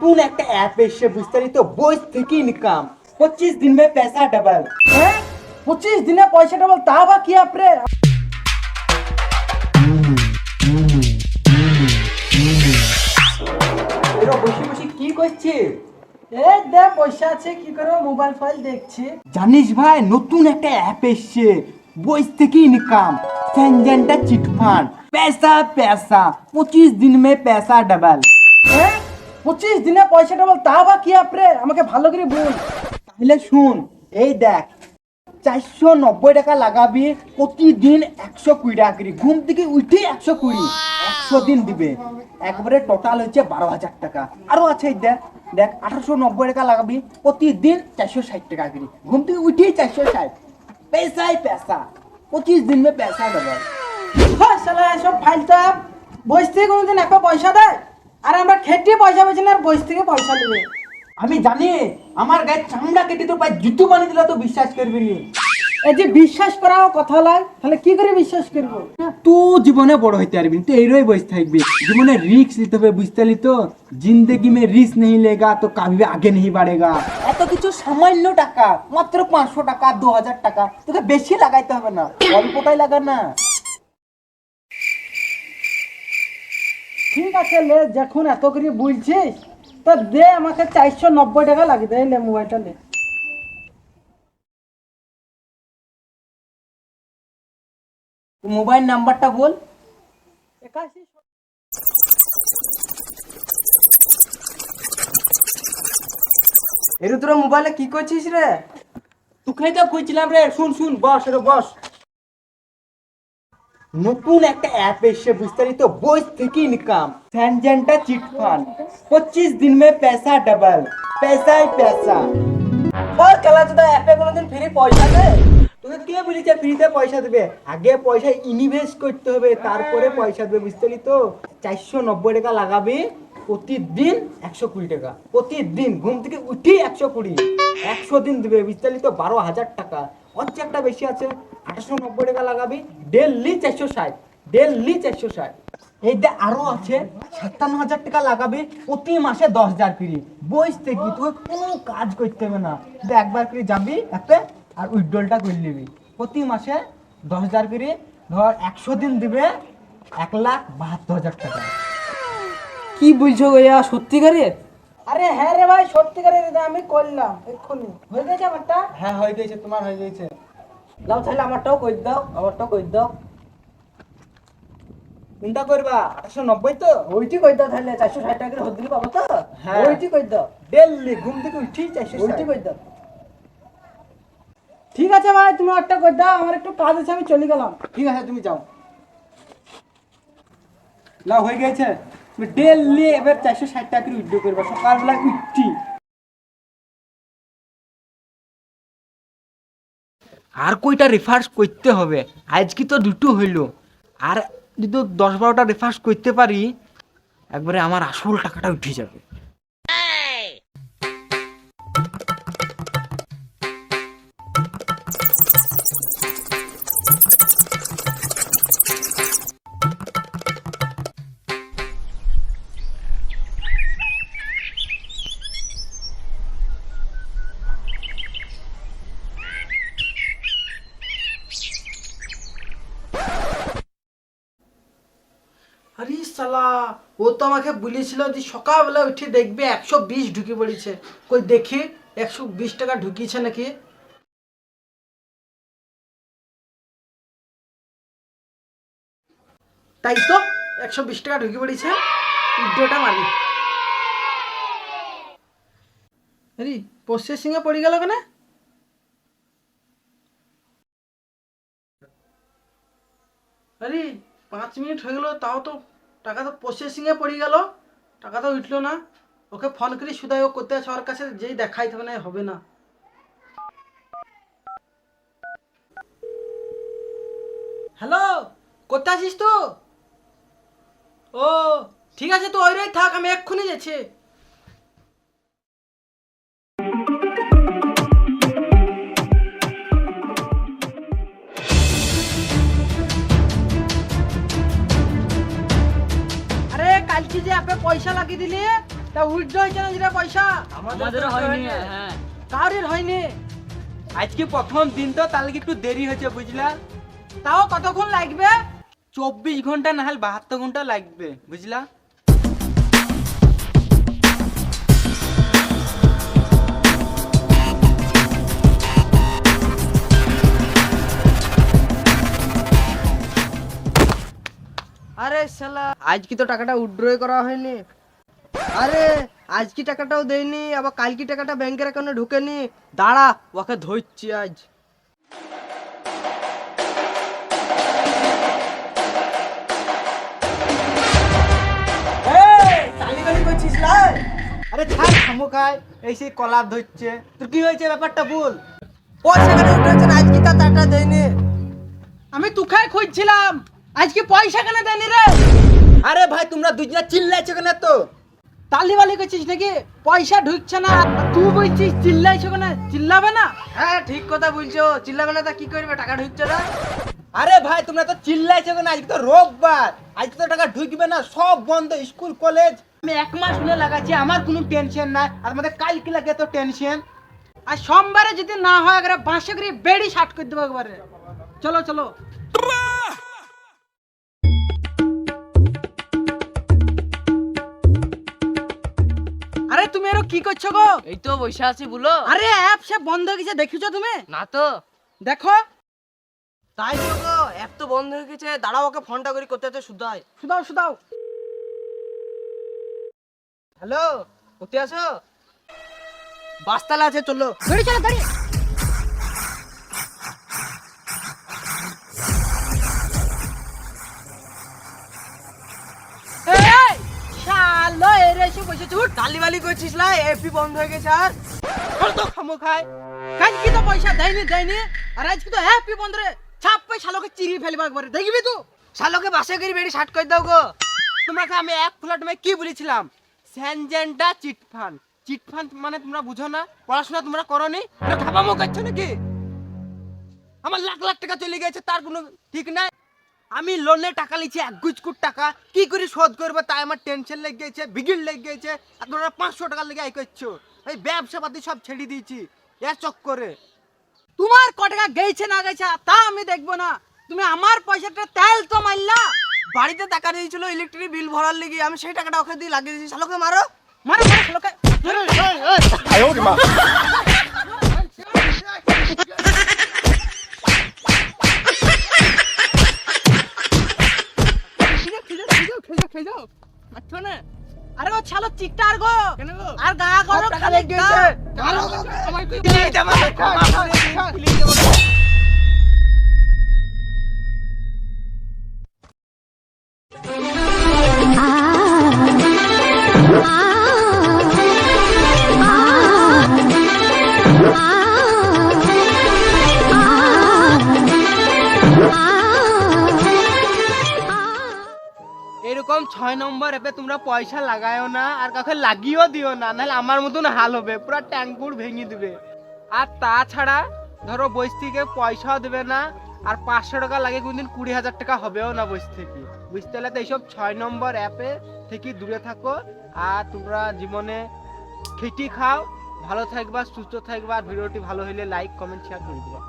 কোন একটা অ্যাপ এসে বিস্তারিত বইস থেকে ইনকাম পঁচিশ দিন মে पैसा डबल হ্যাঁ পঁচিশ দিনে পয়সা ডবল তা বা কি আপরে এরা বসে বসে কি করছে এই দে পয়সা আছে কি করবো মোবাইল ফাইল দেখছি জানিস ভাই নতুন একটা অ্যাপ এসছে বইস থেকে ইনকাম সেনজেন্টা চিটফান্ড पैसा पैसा পঁচিশ দিন মে पैसा डबल হ্যাঁ পঁচিশ দিনে পয়সা ডবল তা বা কি আপরে? আমাকে ভালো করে বল। তাহলে শুন, এই দেখ চারশো নব্বই টাকা লাগাবি, প্রতিদিন একশো কুড়ি টাকা করে। ঘুম থেকে উঠে একশো কুড়ি। একশো দিন দিবে। একবারে টোটাল হচ্ছে বারো হাজার টাকা। আরও আছে দেখ দেখ আঠারোশো নব্বই টাকা লাগাবি, প্রতিদিন চারশো ষাট টাকা করে। ঘুম থেকে উঠেই চারশো ষাট। পেশাই পেশা। পঁচিশ দিন মে পেশা দেবে হ্যাঁ শালা, এসব ফাইল তো বইস থেকে কোনোদিন একটা পয়সা দেয়? আর আমরা খেটে পয়সা পেয়েছি না আর বইস থেকে পয়সা নেবে। আমি জানি আমার গায়ে চামড়া কেটে তো পায়ে জুতো বানিয়ে দিলে তো বিশ্বাস করবি নি। এই যে বিশ্বাস করাও কথা লয় তাহলে কি করে বিশ্বাস করব? তুই জীবনে বড় হইতে পারবি না, তুই এইরই বসে থাকবি। জীবনে রিস্ক নিতে হবে বুঝতে পারলি তো? জিন্দগি মে রিস্ক নেই লেগা তো কাবি আগে নেই বাড়েগা। এত কিছু সামান্য টাকা মাত্র পাঁচশো টাকা দু হাজার টাকা তোকে বেশি লাগাইতে হবে না অল্পটাই লাগা না ঠিক আছে লে, যখন এত করে বলছিস তো দে আমাকে চারশো নব্বই টাকা লাগে দে লে মোবাইলটা লে। মোবাইল নাম্বারটা বল। একাশি এর তোরা মোবাইলে কি করছিস রে? তোকে তো কইছিলাম রে, শুন শুন, বস রে বস। নতুন একটা অ্যাপ এসে বিস্তারিত বই থেকে ইনকাম স্যানজেন্টা চিট ফান্ড পঁচিশ দিন মে पैसा ডাবল पैसा ही খেলা তো অ্যাপে ফ্রি পয়সা দেয় তোকে কে বলেছে ফ্রিতে পয়সা দেবে? আগে পয়সা ইনভেস্ট করতে হবে, তারপরে পয়সা দেবে বিস্তারিত চারশো নব্বই টাকা লাগাবি, প্রতিদিন একশো কুড়ি টাকা। প্রতিদিন, ঘুম থেকে উঠি একশো কুড়ি। একশো দিন দেবে বিস্তারিত বারো হাজার টাকা। অর্চে একটা বেশি আছে। আঠাশশো নব্বই টাকা লাগাবি ডেলি চারশো ষাট ডেলি চারশো ষাট। এই যে আরও আছে সাতান্ন হাজার টাকা লাগাবি প্রতি মাসে দশ হাজার ফ্রি। বইস থেকে তোকে কোনো কাজ করতে হবে না। তুই একবার করে যাবি এতে আর উইথড্রলটা করে নিবি। প্রতি মাসে দশ হাজার করে ধর একশো দিন দিবে এক লাখ বাহাত্তর হাজার টাকা। কি বলছো ভাইয়া সত্যিকারে? আরে হ্যাঁ রে ভাই সত্যিকারের আমি করলাম এক্ষুনি। হয়ে গেছে আমারটা? হ্যাঁ হয়ে গেছে তোমার হয়ে গেছে। লাও তাহলে আমারটাও কই দাও আমারটাও কই দাও। কোনটা করবা? নব্বই তো? ওইটি কই দাও তাহলে চারশো ষাট হদ্দিলি পাবো তো? হ্যাঁ। ওইটি কই দাও। ডেলি ঘুম থেকে উঠি চারশো ওইটি কই দাও। ঠিক আছে ভাই তুমি একটা কই দাও আমার একটু কাজ আছে আমি চলে গেলাম। ঠিক আছে তুমি যাও। না হয়ে গেছে। তুমি ডেলি এবার চারশো ষাট টাকা করে উইথড্র করবা সকালবেলা উঠছি আর কইটা রেফার্স করতে হবে। আজকে তো দুটো হইল। আর যদি দশ বারোটা রেফার্স করতে পারি, একবারে আমার আসল টাকাটা উঠে যাবে। আরে সালা ও তো আমাকে বলেছিল যে সকালবেলা উঠে দেখবে একশো বিশ ঢুকে পড়েছে। কই দেখি, একশো বিশ টাকা ঢুকিয়েছে নাকি? তাই তো, একশো বিশ টাকা ঢুকে পড়েছে। ভিডিওটা মারি আরে প্রসেসিং এ পড়ে গেল কেন? আরে, পাঁচ মিনিট হয়ে গেল, তাও তো টাকা তো প্রসেসিংয়ে পড়ে গেল, টাকা তো উঠল না। ওকে ফোন করি সুদায় ও করতে আছে ওর কাছে, যেই দেখাই হবে না হবে না। হ্যালো কোথায় আছিস তো? ও, ঠিক আছে তো, ওই থাক, আমি এক্ষুনি যাচ্ছি। যে আপনি পয়সা লাগিয়ে দিলে তা উইথড্র হয়েছে না যেটা পয়সা? আমাদের হয়নি হ্যাঁ। কারোর হয়নি। আজকে প্রথম দিন তো তাহলে কি একটু দেরি হয়েছে বুঝলা? তাও কতক্ষণ লাগবে? চব্বিশ ঘণ্টা না হলে বাহাত্তর ঘণ্টা লাগবে বুঝলা? শালা। আজ কি তো টাকাটা উইথড্র করা হয়নি? আরে, আজ কি টাকাটাও দেয়নি? আবার কাল কি টাকাটা ব্যাংকের অ্যাকাউন্টে ঢুকেনি? দাঁড়া, ওকে ধরছি আজ। আরে এই সেই ধরছে। তোর কি হয়েছে ব্যাপারটা বল? পয়সা কেন উঠেছে আজ কি তার টাকা দেয়নি? আমি তুখায় খুঁজছিলাম। আজকে পয়সা কেন দেয়নি রে? আরে ভাই তোমরা দুজনা চিল্লাইছো কেন তো তালি বালি করছিস নাকি? পয়সা ঢুকছে না। আর তুই বলছিস চিল্লাইছো কেন? চিল্লাবে না? হ্যাঁ ঠিক কথা বলছো। চিল্লাবে না তা কি করবে? টাকা ঢুকছে না। আরে ভাই তোমরা তো চিল্লাইছো কেন? আজকে তো রোববার। আজকে তো টাকা ঢুকবে না সব বন্ধ স্কুল কলেজ। আমি এক মাস হলে লাগাচ্ছি আমার কোনো টেনশন নাই। আর আমাদের কালকে লাগে তো টেনশন আর সোমবারে যদি না হয় একবারে বাঁশে করে বেড়ি শার্ট করে দেবো একবারে। চলো চলো। তুমি আরও কি করছ গো? এই তো বসে আছি বলো। আরে অ্যাপ সে বন্ধ হয়ে গেছে দেখেছ তুমি? না তো। দেখো। তাই তো গো অ্যাপ তো বন্ধ হয়ে গেছে দাঁড়াও ওকে ফোনটা করি করতে হচ্ছে শুধাই শুধাও শুধাও। হ্যালো কোথায় আছো বাসতালা আছে চলো গাড়ি চলো গাড়ি। এসে বসেছে? উঠ তালিবালি করছিস না এপি বন্ধ হয়ে গেছে আর। আর তো খামোখায় কাজ কি তো পয়সা দেয়নি দেয়নি? আর আজকে তো হ্যাপি বন্ধ রে? ছাপ পে শালোকে চিরি ফেলবা একবারে। দেখবি তুই শালোকে বাসে করে বেড়ি শার্ট করে দাও গো। তোমাকে আমি এক ফ্ল্যাট মে কি বলেছিলাম? স্যানজেন্ডা চিটফান্ড। চিটফান্ড মানে তোমরা বুঝো না? পড়াশোনা তোমরা করনি? খাবামো করছ নাকি? আমার লাখ লাখ টাকা চলে গেছে তার কোনো ঠিক নাই? আমি লোনে টাকা লিছি, এক গুজকুট টাকা। কি করে শোধ করব? তাই আমার টেনশন লেগে গেছে বিগিল লেগে গেছে। আর তোমরা পাঁচশো টাকা লেগে আয় করছ। এই ব্যবসা পাতি সব ছেড়ে দিয়েছি। এর চক্করে। তোমার ক টাকা গেছে না গেছে তা আমি দেখব না। তুমি আমার পয়সাটা তেল তো মারলা বাড়িতে টাকা দিয়েছিল ইলেকট্রিক বিল ভরার লেগে। আমি সেই টাকাটা ওকে দিয়ে লাগিয়ে দিয়েছি। শালোকে মারো। মারো, শালোকে। আরে চিকটার গো। আর গা করো টাকা খালি। গেছে। এরকম ছয় নম্বর অ্যাপে তোমরা পয়সা লাগায়ও না, আর কাউকে লাগিয়েও দিও না, নাহলে আমার মতন হাল হবে, পুরো ট্যাঙ্কুর ভেঙে দিবে। আর তাছাড়া, ধরো বইস থেকে পয়সাও দেবে না, আর পাঁচশো টাকা লাগে কোনদিন কুড়ি হাজার টাকা হবেও না বইস থেকে। বুঝতে পারলে তো এইসব ছয় নম্বর অ্যাপে থেকে দূরে থাকো, আর তোমরা জীবনে খেটি খাও, ভালো থাকবা, সুস্থ থাকবা, আর ভিডিওটি ভালো হলে লাইক কমেন্ট শেয়ার করে দিবা।